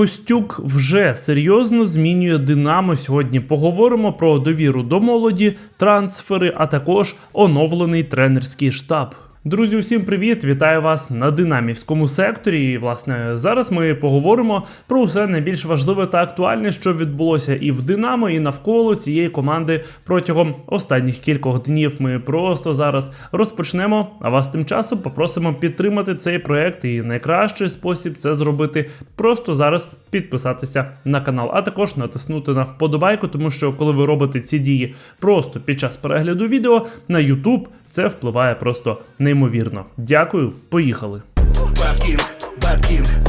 Костюк вже серйозно змінює Динамо. Сьогодні поговоримо про довіру до молоді, трансфери, а також оновлений тренерський штаб. Друзі, усім привіт! Вітаю вас на динамівському секторі. І власне зараз ми поговоримо про все найбільш важливе та актуальне, що відбулося і в Динамо, і навколо цієї команди протягом останніх кількох днів. Ми просто зараз розпочнемо. А вас тим часом попросимо підтримати цей проект. І найкращий спосіб це зробити просто зараз підписатися на канал, а також натиснути на вподобайку, тому що коли ви робите ці дії просто під час перегляду відео на YouTube, це впливає просто неймовірно. Дякую, поїхали. Бабкінг.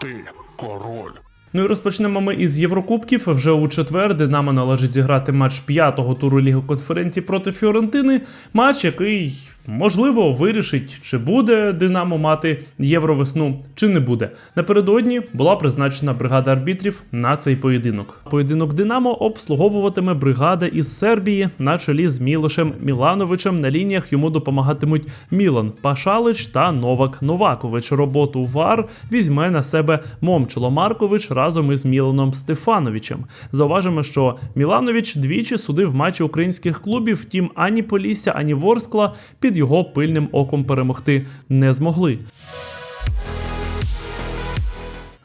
Ти король. Ну і розпочнемо ми із Єврокубків. Вже у четвер Динамо належить зіграти матч п'ятого туру Ліги конференції проти Фіорентини. Матч, який можливо вирішить, чи буде Динамо мати євровесну, чи не буде. Напередодні була призначена бригада арбітрів на цей поєдинок. Поєдинок Динамо обслуговуватиме бригада із Сербії на чолі з Мілошем Мілановичем. На лініях йому допомагатимуть Мілан Пашалич та Новак Новакович. Роботу ВАР візьме на себе Момчило Маркович разом із Міланом Стефановичем. Зауважимо, що Міланович двічі судив матчі українських клубів, втім ані Полісся, ані Ворскла під його пильним оком перемогти не змогли.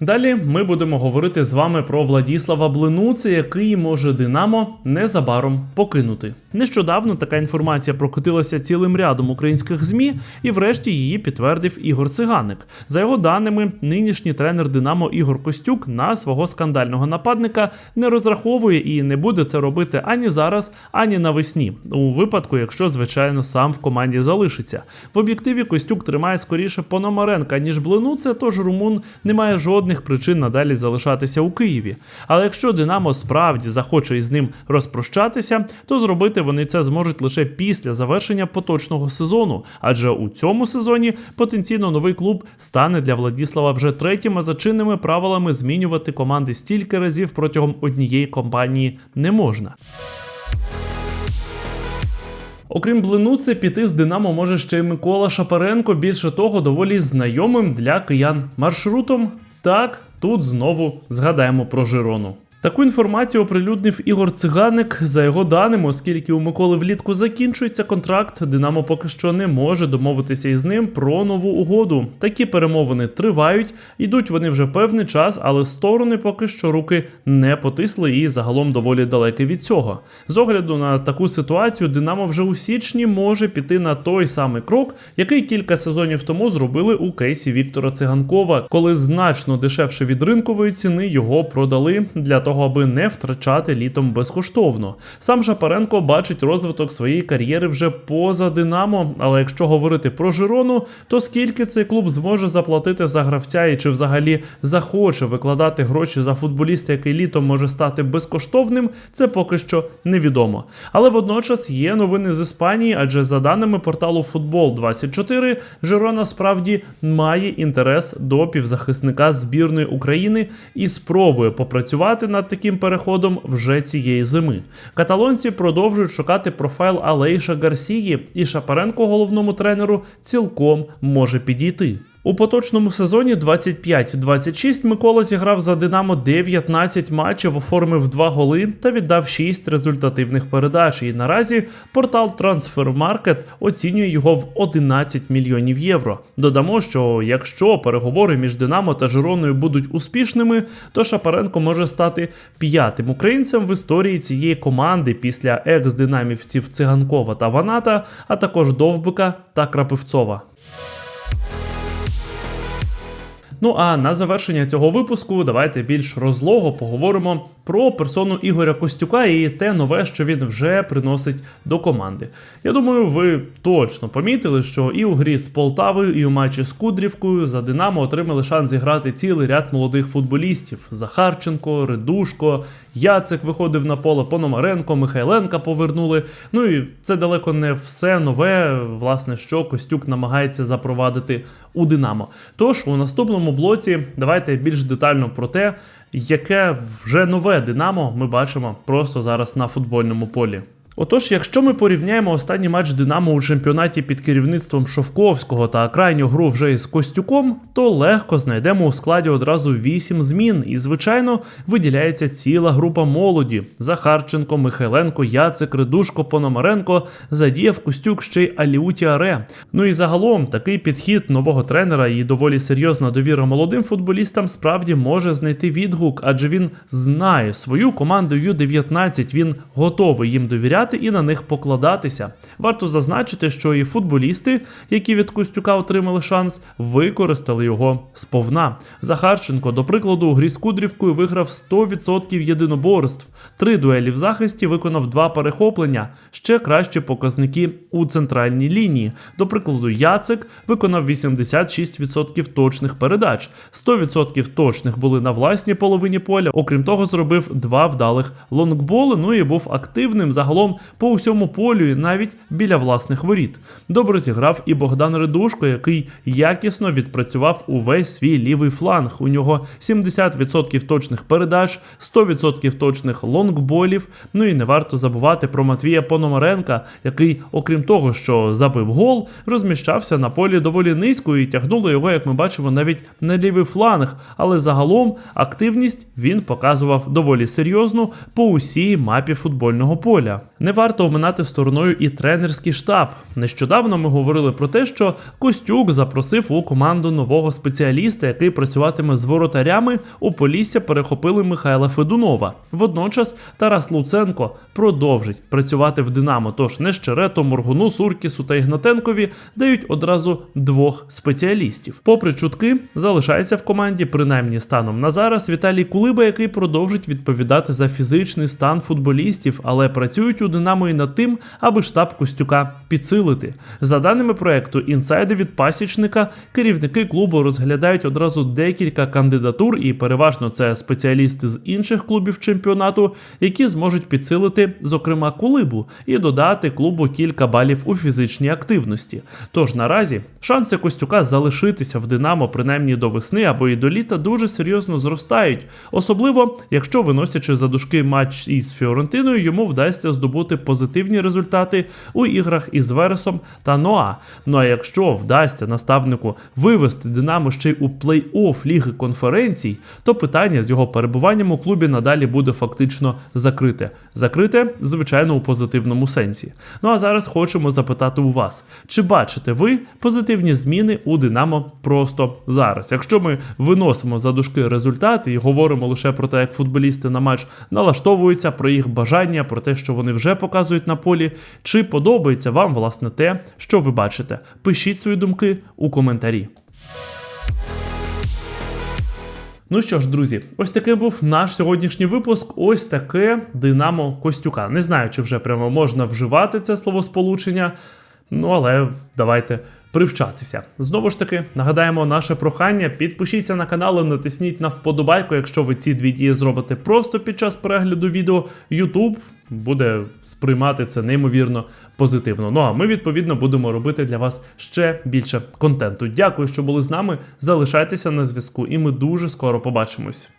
Далі ми будемо говорити з вами про Владіслава Блинуця, який може Динамо незабаром покинути. Нещодавно така інформація прокотилася цілим рядом українських змі, і врешті її підтвердив Ігор Циганик. За його даними, нинішній тренер Динамо Ігор Костюк на свого скандального нападника не розраховує і не буде це робити ані зараз, ані навесні. У випадку, якщо звичайно сам в команді залишиться. В об'єктиві Костюк тримає скоріше Пономаренка ніж Блинуце, тож румун не має жодних причин надалі залишатися у Києві. Але якщо Динамо справді захоче із ним розпрощатися, то зробити вони це зможуть лише після завершення поточного сезону, адже у цьому сезоні потенційно новий клуб стане для Владіслава вже третім, а за чинними правилами змінювати команди стільки разів протягом однієї компанії не можна. Окрім Блинуци, піти з Динамо може ще й Микола Шапаренко. Більше того, доволі знайомим для киян маршрутом. Так, тут знову згадаємо про Жирону. Таку інформацію оприлюднив Ігор Циганик. За його даними, оскільки у Миколи влітку закінчується контракт, Динамо поки що не може домовитися із ним про нову угоду. Такі перемовини тривають, йдуть вони вже певний час, але сторони поки що руки не потисли і загалом доволі далекі від цього. З огляду на таку ситуацію, Динамо вже у січні може піти на той самий крок, який кілька сезонів тому зробили у кейсі Віктора Циганкова, коли значно дешевше від ринкової ціни його продали для того, аби не втрачати літом безкоштовно. Сам Шапаренко бачить розвиток своєї кар'єри вже поза Динамо. Але якщо говорити про Жирону, то скільки цей клуб зможе заплатити за гравця і чи взагалі захоче викладати гроші за футболіста, який літом може стати безкоштовним, це поки що невідомо. Але водночас є новини з Іспанії, адже за даними порталу Футбол 24 Жирона справді має інтерес до півзахисника збірної України і спробує попрацювати над таким переходом вже цієї зими. Каталонці продовжують шукати профайл Алейша Гарсії, і Шапаренко, головному тренеру, цілком може підійти. У поточному сезоні 25-26 Микола зіграв за Динамо 19 матчів, оформив 2 голи та віддав 6 результативних передач. І наразі портал Transfermarkt оцінює його в 11 мільйонів євро. Додамо, що якщо переговори між Динамо та Жироною будуть успішними, то Шапаренко може стати п'ятим українцем в історії цієї команди після екс-динамівців Циганкова та Ваната, а також Довбика та Крапивцова. Ну а на завершення цього випуску давайте більш розлого поговоримо про персону Ігоря Костюка і те нове, що він вже приносить до команди. Я думаю, ви точно помітили, що і у грі з Полтавою, і у матчі з Кудрівкою за Динамо отримали шанс зіграти цілий ряд молодих футболістів: Захарченко, Редушко, Яцик виходив на поле, Пономаренко, Михайленка повернули. Ну і це далеко не все нове, власне, що Костюк намагається запровадити у Динамо. Тож у наступному блоці давайте більш детально про те, яке вже нове Динамо ми бачимо просто зараз на футбольному полі. Отож, якщо ми порівняємо останній матч Динамо у чемпіонаті під керівництвом Шовковського та крайню гру вже із Костюком, то легко знайдемо у складі одразу 8 змін, і, звичайно, виділяється ціла група молоді: Захарченко, Михайленко, Яцик, Ридушко, Пономаренко, задіяв Костюк ще й Аліуті Аре. Ну і загалом такий підхід нового тренера і доволі серйозна довіра молодим футболістам справді може знайти відгук, адже він знає свою команду Ю-19, він готовий їм довіряти і на них покладатися. Варто зазначити, що і футболісти, які від Костюка отримали шанс, використали його сповна. Захарченко, до прикладу, у грі з Кудрівкою виграв 100% єдиноборств, три дуелі в захисті виконав два перехоплення, ще кращі показники у центральній лінії. До прикладу, Яцик виконав 86% точних передач, 100% точних були на власній половині поля. Окрім того, зробив два вдалих лонгболи. Ну і був активним загалом по усьому полю, і навіть біля власних воріт. Добре зіграв і Богдан Редушко, який якісно відпрацював увесь свій лівий фланг. У нього 70% точних передач, 100% точних лонгболів. Ну і не варто забувати про Матвія Пономаренка, який, окрім того, що забив гол, розміщався на полі доволі низько і тягнуло його, як ми бачимо, навіть на лівий фланг. Але загалом активність він показував доволі серйозну по усій мапі футбольного поля. Не варто оминати стороною і тренерський штаб. Нещодавно ми говорили про те, що Костюк запросив у команду нового спеціаліста, який працюватиме з воротарями. У Полісся перехопили Михайла Федунова. Водночас Тарас Луценко продовжить працювати в Динамо. Тож Нещерету, Моргуну, Суркісу та Ігнатенкові дають одразу двох спеціалістів. Попри чутки, залишається в команді, принаймні станом на зараз, Віталій Кулиба, який продовжить відповідати за фізичний стан футболістів, але працюють у Динамо і над тим, аби штаб Костюка підсилити. За даними проекту інсайди від пасічника, керівники клубу розглядають одразу декілька кандидатур, і переважно це спеціалісти з інших клубів чемпіонату, які зможуть підсилити, зокрема, кулибу і додати клубу кілька балів у фізичній активності. Тож наразі шанси Костюка залишитися в Динамо принаймні до весни або і до літа дуже серйозно зростають, особливо якщо виносячи за дужки матч із Фіорентиною, йому вдасться здобути позитивні результати у іграх із Вересом та Ноа. Ну а якщо вдасться наставнику вивести Динамо ще й у плей-офф Ліги конференцій, то питання з його перебуванням у клубі надалі буде фактично закрите. Закрите, звичайно, у позитивному сенсі. Ну а зараз хочемо запитати у вас, чи бачите ви позитивні зміни у Динамо просто зараз? Якщо ми виносимо за дужки результати і говоримо лише про те, як футболісти на матч налаштовуються, про їх бажання, про те, що вони вже показують на полі, чи подобається вам власне те, що ви бачите? Пишіть свої думки у коментарі. Ну що ж, друзі, ось такий був наш сьогоднішній випуск. Ось таке Динамо Костюка. Не знаю, чи вже прямо можна вживати це словосполучення. Ну, але давайте привчатися. Знову ж таки, нагадаємо наше прохання. Підпишіться на канал, і натисніть на вподобайку, якщо ви ці дві дії зробите просто під час перегляду відео. YouTube буде сприймати це неймовірно позитивно. Ну а ми відповідно будемо робити для вас ще більше контенту. Дякую, що були з нами. Залишайтеся на зв'язку, і ми дуже скоро побачимось.